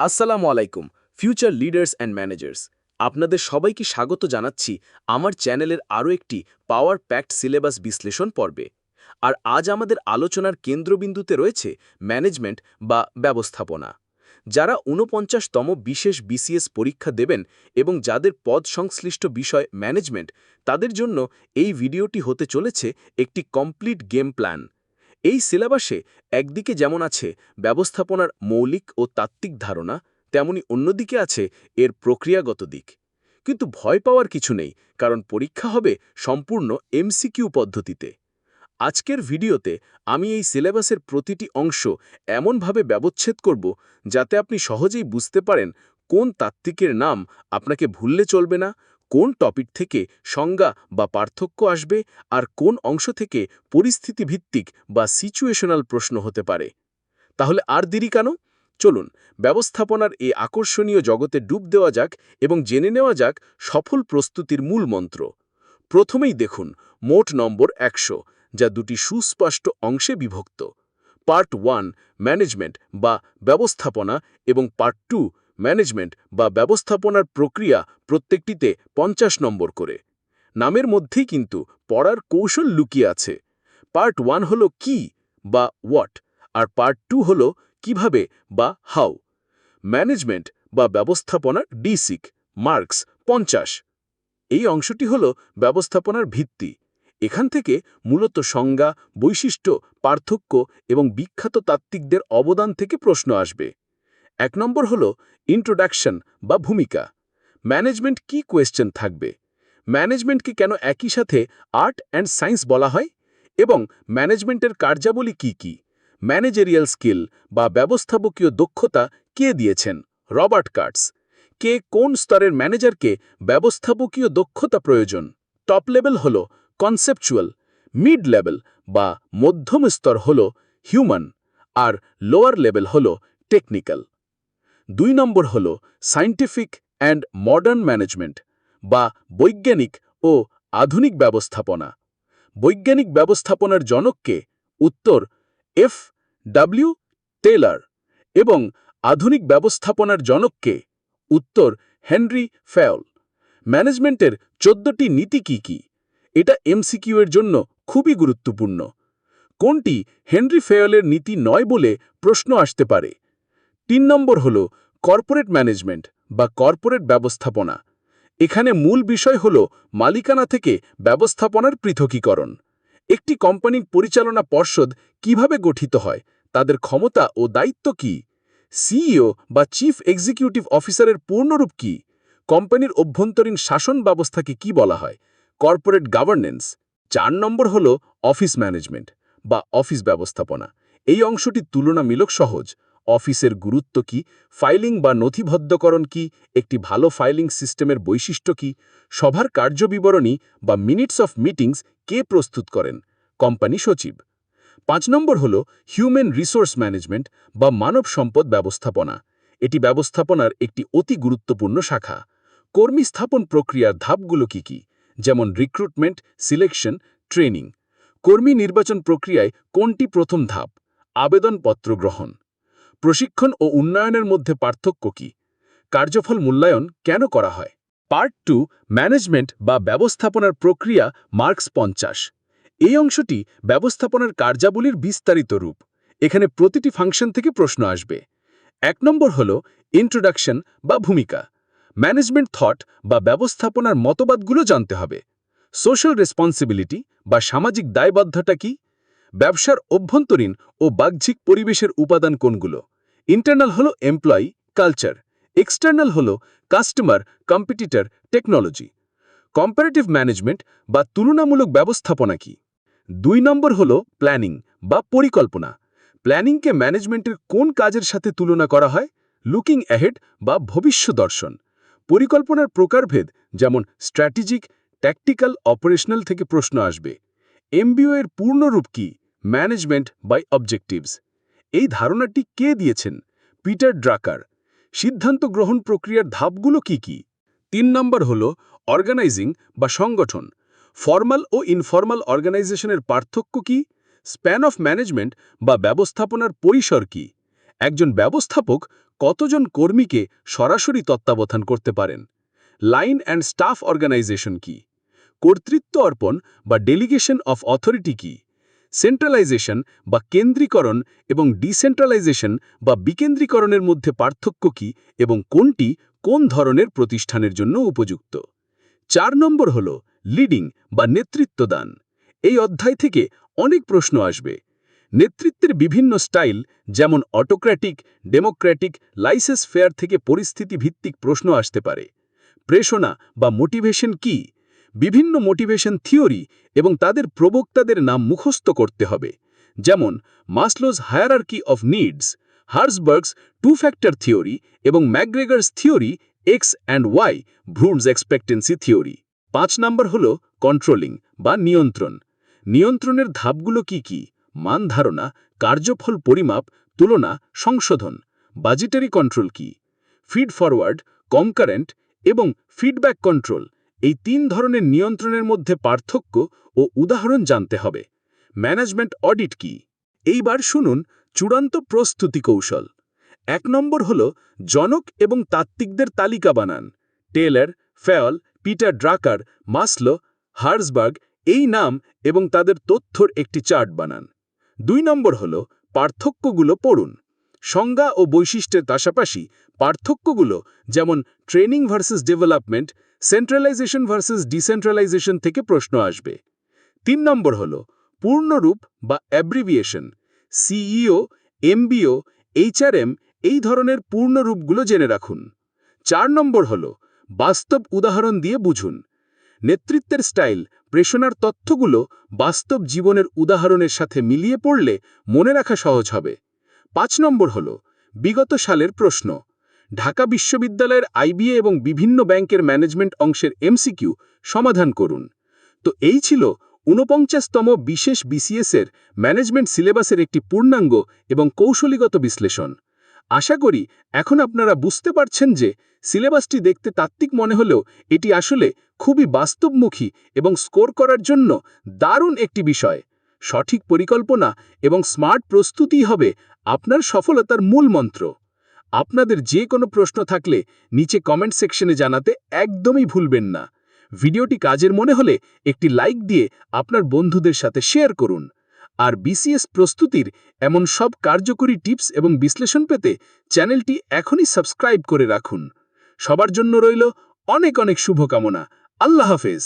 আসসালামু আলাইকুম future leaders and managers আপনাদের সবাইকে স্বাগত জানাচ্ছি আমার চ্যানেলের আরও একটি পাওয়ার প্যাক্ট সিলেবাস বিশ্লেষণ পর্বে। আর আজ আমাদের আলোচনার কেন্দ্রবিন্দুতে রয়েছে ম্যানেজমেন্ট বা ব্যবস্থাপনা। যারা ঊনপঞ্চাশতম বিশেষ বিসিএস পরীক্ষা দেবেন এবং যাদের পদ সংশ্লিষ্ট বিষয় ম্যানেজমেন্ট তাদের জন্য এই ভিডিওটি হতে চলেছে একটি কমপ্লিট গেম প্ল্যান এই সিলেবাসে একদিকে যেমন আছে ব্যবস্থাপনার মৌলিক ও তাত্ত্বিক ধারণা, তেমনি অন্যদিকে আছে এর প্রক্রিয়াগত দিক। কিন্তু ভয় পাওয়ার কিছু নেই, কারণ পরীক্ষা হবে সম্পূর্ণ এমসিকিউ পদ্ধতিতে। আজকের ভিডিওতে আমি এই সিলেবাসের প্রতিটি অংশ এমনভাবে ব্যবচ্ছেদ করব যাতে আপনি সহজেই বুঝতে পারেন কোন তাত্ত্বিকের নাম আপনাকে ভুললে চলবে না কোন টপিক থেকে সংজ্ঞা বা পার্থক্য আসবে আর কোন অংশ থেকে পরিস্থিতি ভিত্তিক বা সিচুয়েশনাল প্রশ্ন হতে পারে। তাহলে আর দেরি কেন? চলুন, ব্যবস্থাপনার এই আকর্ষণীয় জগতে ডুব দেওয়া যাক এবং জেনে নেওয়া যাক সফল প্রস্তুতির মূল মন্ত্র। প্রথমেই দেখুন, মোট নম্বর একশো, যা দুটি সুস্পষ্ট অংশে বিভক্ত। পার্ট ওয়ান, ম্যানেজমেন্ট বা ব্যবস্থাপনা এবং পার্ট টু ম্যানেজমেন্ট বা ব্যবস্থাপনার প্রক্রিয়া প্রত্যেকটিতে পঞ্চাশ নম্বর করে। নামের মধ্যেই কিন্তু পড়ার কৌশল লুকিয়ে আছে। পার্ট ওয়ান হল কি বা হোয়াট আর পার্ট টু হল কীভাবে বা হাউ। ম্যানেজমেন্ট বা ব্যবস্থাপনার ডিসিক, মার্কস, পঞ্চাশ। এই অংশটি হল ব্যবস্থাপনার ভিত্তি। এখান থেকে মূলত সংজ্ঞা, বৈশিষ্ট্য, পার্থক্য এবং বিখ্যাত তাত্ত্বিকদের অবদান থেকে প্রশ্ন আসবে। এক নম্বর হল ইন্ট্রোডাকশন বা ভূমিকা। ম্যানেজমেন্ট কি কোয়েশ্চেন থাকবে? ম্যানেজমেন্টকে কেন একই সাথে আর্ট অ্যান্ড সায়েন্স বলা হয়? এবং ম্যানেজমেন্টের কার্যাবলী কি কি? ম্যানেজেরিয়াল স্কিল বা ব্যবস্থাপকীয় দক্ষতা কে দিয়েছেন? রবার্ট কার্টস কে কোন স্তরের ম্যানেজারকে ব্যবস্থাপকীয় দক্ষতা প্রয়োজন? টপ লেভেল হল কনসেপচুয়াল মিড লেভেল বা মধ্যম স্তর হল হিউম্যান আর লোয়ার লেভেল হল টেকনিক্যাল দুই নম্বর হল সায়েন্টিফিক অ্যান্ড মডার্ন ম্যানেজমেন্ট বা বৈজ্ঞানিক ও আধুনিক ব্যবস্থাপনা। বৈজ্ঞানিক ব্যবস্থাপনার জনককে উত্তর এফ ডাব্লিউ টেলার এবং আধুনিক ব্যবস্থাপনার জনককে উত্তর হেনরি ফেওল ম্যানেজমেন্টের চোদ্দটি নীতি কি কি? এটা এমসিকিউ এর জন্য খুবই গুরুত্বপূর্ণ। কোনটি হেনরি ফেয়লের নীতি নয় বলে প্রশ্ন আসতে পারে? তিন নম্বর হল কর্পোরেট ম্যানেজমেন্ট বা কর্পোরেট ব্যবস্থাপনা। এখানে মূল বিষয় হল মালিকানা থেকে ব্যবস্থাপনার পৃথকীকরণ। একটি কোম্পানির পরিচালনা পর্ষদ কীভাবে গঠিত হয়, তাদের ক্ষমতা ও দায়িত্ব কি, সিইও বা চিফ এক্সিকিউটিভ অফিসারের পূর্ণরূপ কি, কোম্পানির অভ্যন্তরীণ শাসন ব্যবস্থাকে কি বলা হয়, কর্পোরেট গভর্নেন্স। চার নম্বর হল অফিস ম্যানেজমেন্ট বা অফিস ব্যবস্থাপনা। এই অংশটি তুলনামূলক সহজ। অফিসের গুরুত্ব কি? ফাইলিং বা নথিবদ্ধকরণ কি? একটি ভালো ফাইলিং সিস্টেমের বৈশিষ্ট্য কি? সভার কার্যবিবরণী বা মিনিটস অফ মিটিংস কে প্রস্তুত করেন? কোম্পানি সচিব। পাঁচ নম্বর হল হিউম্যান রিসোর্স ম্যানেজমেন্ট বা মানব সম্পদ ব্যবস্থাপনা। এটি ব্যবস্থাপনার একটি অতি গুরুত্বপূর্ণ শাখা। কর্মী স্থাপন প্রক্রিয়ার ধাপগুলো কি কি? যেমন রিক্রুটমেন্ট সিলেকশন ট্রেনিং কর্মী নির্বাচন প্রক্রিয়ায় কোনটি প্রথম ধাপ? আবেদনপত্র গ্রহণ। প্রশিক্ষণ ও উন্নয়নের মধ্যে পার্থক্য কি? কার্যফল মূল্যায়ন কেন করা হয়? পার্ট টু, ম্যানেজমেন্ট বা ব্যবস্থাপনার প্রক্রিয়া, মার্কস পঞ্চাশ। এই অংশটি ব্যবস্থাপনার কার্যাবলীর বিস্তারিত রূপ। এখানে প্রতিটি ফাংশন থেকে প্রশ্ন আসবে। এক নম্বর হল, ইন্ট্রোডাকশন বা ভূমিকা। ম্যানেজমেন্ট থট বা ব্যবস্থাপনার মতবাদগুলো জানতে হবে। সোশ্যাল রেসপন্সিবিলিটি বা সামাজিক দায়বদ্ধতা কি? ব্যবসার অভ্যন্তরীণ ও বাহ্যিক পরিবেশের উপাদান কোনগুলো? ইন্টারনাল হলো এমপ্লয়ি কালচার এক্সটার্নাল হলো customer competitor technology comparative management বা তুলনামূলক ব্যবস্থাপনা কি? দুই নম্বর হলো প্ল্যানিং বা পরিকল্পনা। প্ল্যানিংকে ম্যানেজমেন্টের কোন কাজের সাথে তুলনা করা হয়? লুকিং অ্যাহেড বা ভবিষ্য দর্শন। পরিকল্পনার প্রকারভেদ যেমন স্ট্র্যাটেজিক ট্যাকটিক্যাল অপারেশনাল থেকে প্রশ্ন আসবে। এমবিও এর পূর্ণরূপ কি? ম্যানেজমেন্ট বাই অবজেক্টিভস এই ধারণাটি কে দিয়েছেন? পিটার ড্রাকার সিদ্ধান্ত গ্রহণ প্রক্রিয়ার ধাপগুলো কি কি? তিন নম্বর হল অর্গানাইজিং বা সংগঠন। ফর্মাল ও ইনফর্মাল অর্গানাইজেশনের পার্থক্য কি? স্প্যান অফ ম্যানেজমেন্ট বা ব্যবস্থাপনার পরিসর কি? একজন ব্যবস্থাপক কতজন কর্মীকে সরাসরি তত্ত্বাবধান করতে পারেন? লাইন অ্যান্ড স্টাফ অর্গানাইজেশন কি? কর্তৃত্ব অর্পণ বা ডেলিগেশন অফ অথরিটি কি? সেন্ট্রালাইজেশন বা কেন্দ্রীকরণ এবং ডিসেন্ট্রালাইজেশন বা বিকেন্দ্রীকরণের মধ্যে পার্থক্য কি এবং কোনটি কোন ধরনের প্রতিষ্ঠানের জন্য উপযুক্ত? চার নম্বর হল লিডিং বা নেতৃত্বদান। এই অধ্যায় থেকে অনেক প্রশ্ন আসবে। নেতৃত্বের বিভিন্ন স্টাইল, যেমন অটোক্র্যাটিক, ডেমোক্র্যাটিক, লাইসেন্স ফেয়ার থেকে পরিস্থিতি ভিত্তিক প্রশ্ন আসতে পারে। প্রেষণা বা মোটিভেশন কি? বিভিন্ন মোটিভেশন থিওরি এবং তাদের প্রবক্তাদের নাম মুখস্থ করতে হবে। যেমন Maslow's hierarchy of needs Herzberg's two factor theory এবং McGregor's theory X and Y Vroom's expectancy theory পাঁচ নম্বর হল কন্ট্রোলিং বা নিয়ন্ত্রণ। নিয়ন্ত্রণের ধাপগুলো কি কি? মান ধারণা, কার্যফল পরিমাপ, তুলনা, সংশোধন। বাজেটারি কন্ট্রোল কি? ফিড ফরওয়ার্ড কমকারেন্ট এবং ফিডব্যাক কন্ট্রোল এই তিন ধরনের নিয়ন্ত্রণের মধ্যে পার্থক্য ও উদাহরণ জানতে হবে। ম্যানেজমেন্ট অডিট কি? এইবার শুনুন চূড়ান্ত প্রস্তুতি কৌশল। এক নম্বর হল জনক এবং তাত্ত্বিকদের তালিকা বানান। Taylor, Fayol, Peter Drucker, Maslow, Herzberg এই নাম এবং তাদের তথ্যর একটি চার্ট বানান। দুই নম্বর হল পার্থক্যগুলো পড়ুন। সংজ্ঞা ও বৈশিষ্ট্যের পাশাপাশি পার্থক্যগুলো যেমন training versus development centralisation versus decentralisation থেকে প্রশ্ন আসবে। তিন নম্বর হল, পূর্ণরূপ বা অ্যাব্রিভিয়েশন, সিইও, এমবিও, এইচআরএম এই ধরনের পূর্ণরূপগুলো জেনে রাখুন। চার নম্বর হল, বাস্তব উদাহরণ দিয়ে বুঝুন। নেতৃত্বের স্টাইল, প্রেষণার তথ্যগুলো বাস্তব জীবনের উদাহরণের সাথে মিলিয়ে পড়লে মনে রাখা সহজ হবে। পাঁচ নম্বর হল, বিগত সালের প্রশ্ন ঢাকা বিশ্ববিদ্যালয়ের আইবিএ এবং বিভিন্ন ব্যাংকের ম্যানেজমেন্ট অংশের এমসিকিউ সমাধান করুন। তো এই ছিল ঊনপঞ্চাশতম বিশেষ বিসিএসের ম্যানেজমেন্ট সিলেবাসের একটি পূর্ণাঙ্গ এবং কৌশলীগত বিশ্লেষণ। আশা করি এখন আপনারা বুঝতে পারছেন যে সিলেবাসটি দেখতে তাত্ত্বিক মনে হলেও এটি আসলে খুবই বাস্তবমুখী এবং স্কোর করার জন্য দারুণ একটি বিষয়। সঠিক পরিকল্পনা এবং স্মার্ট প্রস্তুতিই হবে আপনার সফলতার মূল মন্ত্র। আপনাদের যে কোনো প্রশ্ন থাকলে নিচে কমেন্ট সেকশনে জানাতে একদমই ভুলবেন না। ভিডিওটি কাজের মনে হলে একটি লাইক দিয়ে আপনার বন্ধুদের সাথে শেয়ার করুন। আর বিসিএস প্রস্তুতির এমন সব কার্যকরী টিপস এবং বিশ্লেষণ পেতে চ্যানেলটি এখনই সাবস্ক্রাইব করে রাখুন। সবার জন্য রইল অনেক অনেক শুভকামনা। আল্লাহ হাফেজ।